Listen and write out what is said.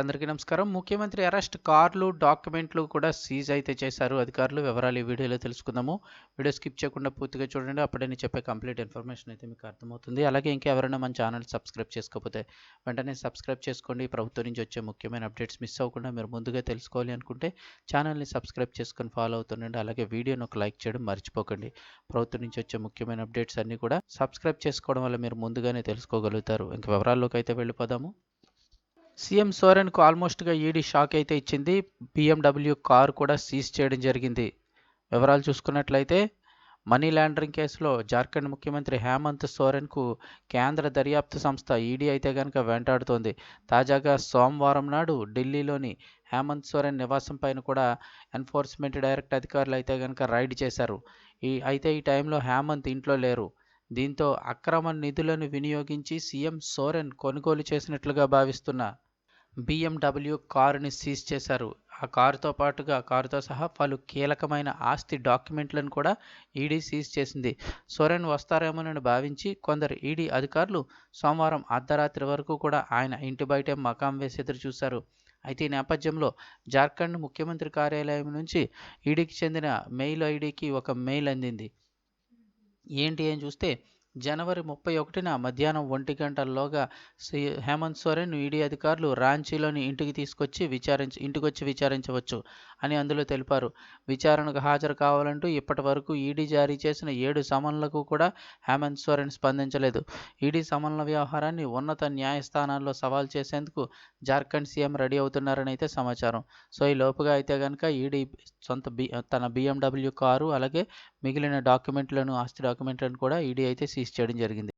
అందరికీ నమస్కారం. ముఖ్యమంత్రి అరెస్ట్ కార్లు డాక్యుమెంట్లు కూడా సీజ్ అయితే చేశారు అధికారులు. వివరాలు ఈ వీడియోలో తెలుసుకుందాము. వీడియో స్కిప్ చేయకుండా పూర్తిగా చూడండి. అప్పుడే నేను చెప్పే కంప్లీట్ ఇన్ఫర్మేషన్ అయితే మీకు అర్థమవుతుంది. అలాగే ఇంకా ఎవరైనా మన ఛానల్ సబ్స్క్రైబ్ చేసుకోకపోతే వెంటనే సబ్స్క్రైబ్ చేసుకోండి. ప్రభుత్వం నుంచి వచ్చే ముఖ్యమైన అప్డేట్స్ మిస్ అవ్వకుండా మీరు ముందుగా తెలుసుకోవాలి అనుకుంటే ఛానల్ని సబ్స్క్రైబ్ చేసుకొని ఫాలో అవుతుండండి. అలాగే వీడియోని ఒక లైక్ చేయడం మర్చిపోకండి. ప్రభుత్వం నుంచి వచ్చే ముఖ్యమైన అప్డేట్స్ అన్నీ కూడా సబ్స్క్రైబ్ చేసుకోవడం వల్ల మీరు ముందుగానే తెలుసుకోగలుగుతారు. ఇంక వివరాల్లోకి అయితే వెళ్ళిపోదాము. సీఎం సోరెన్కు ఆల్మోస్ట్గా ఈడీ షాక్ అయితే ఇచ్చింది. బిఎండబ్ల్యూ కారు కూడా సీజ్ చేయడం జరిగింది. వివరాలు చూసుకున్నట్లయితే మనీ లాండరింగ్ కేసులో జార్ఖండ్ ముఖ్యమంత్రి హేమంత్ సోరెన్కు కేంద్ర దర్యాప్తు సంస్థ ఈడీ అయితే కనుక వెంటాడుతోంది. తాజాగా సోమవారం నాడు ఢిల్లీలోని హేమంత్ సోరెన్ నివాసం పైన కూడా ఎన్ఫోర్స్మెంట్ డైరెక్ట్ అధికారులు అయితే కనుక రైడ్ చేశారు. ఈ అయితే ఈ టైంలో హేమంత్ ఇంట్లో లేరు. దీంతో అక్రమ నిధులను వినియోగించి సీఎం సోరెన్ కొనుగోలు చేసినట్లుగా భావిస్తున్న బీఎండబ్ల్యూ కారుని సీజ్ చేశారు. ఆ కారుతో పాటుగా కారుతో సహా పలు కీలకమైన ఆస్తి డాక్యుమెంట్లను కూడా ఈడీ సీజ్ చేసింది. సోరెన్ వస్తారేమోనని భావించి కొందరు ఈడీ అధికారులు సోమవారం అర్ధరాత్రి వరకు కూడా ఆయన ఇంటి బయటే మకాం వేసి ఎదురు చూశారు. అయితే ఈ నేపథ్యంలో జార్ఖండ్ ముఖ్యమంత్రి కార్యాలయం నుంచి ఈడీకి చెందిన మెయిల్ ఐడికి ఒక మెయిల్ అందింది. ఏంటి అని చూస్తే జనవరి ముప్పై ఒకటిన మధ్యాహ్నం ఒంటి గంటల్లోగా శ్రీ హేమంత్ సోరెన్ ఈడీ అధికారులు రాంచీలోని ఇంటికి తీసుకొచ్చి విచారించ ఇంటికొచ్చి విచారించవచ్చు అని అందులో తెలిపారు. విచారణకు హాజరు కావాలంటూ ఇప్పటి వరకు ఈడీ జారీ చేసిన ఏడు సమన్లకు కూడా హేమంత్ సోరెన్ స్పందించలేదు. ఈడీ సమన్ల వ్యవహారాన్ని ఉన్నత న్యాయస్థానాల్లో సవాల్ చేసేందుకు జార్ఖండ్ సీఎం రెడీ అవుతున్నారని అయితే సమాచారం. సో ఈ లోపుగా అయితే కనుక ఈడీ సొంత బి తన బిఎండబ్ల్యూ కారు అలాగే మిగిలిన డాక్యుమెంట్లను ఆస్తి డాక్యుమెంట్లను కూడా ఈడీ అయితే సీజ్ చేయడం జరిగింది.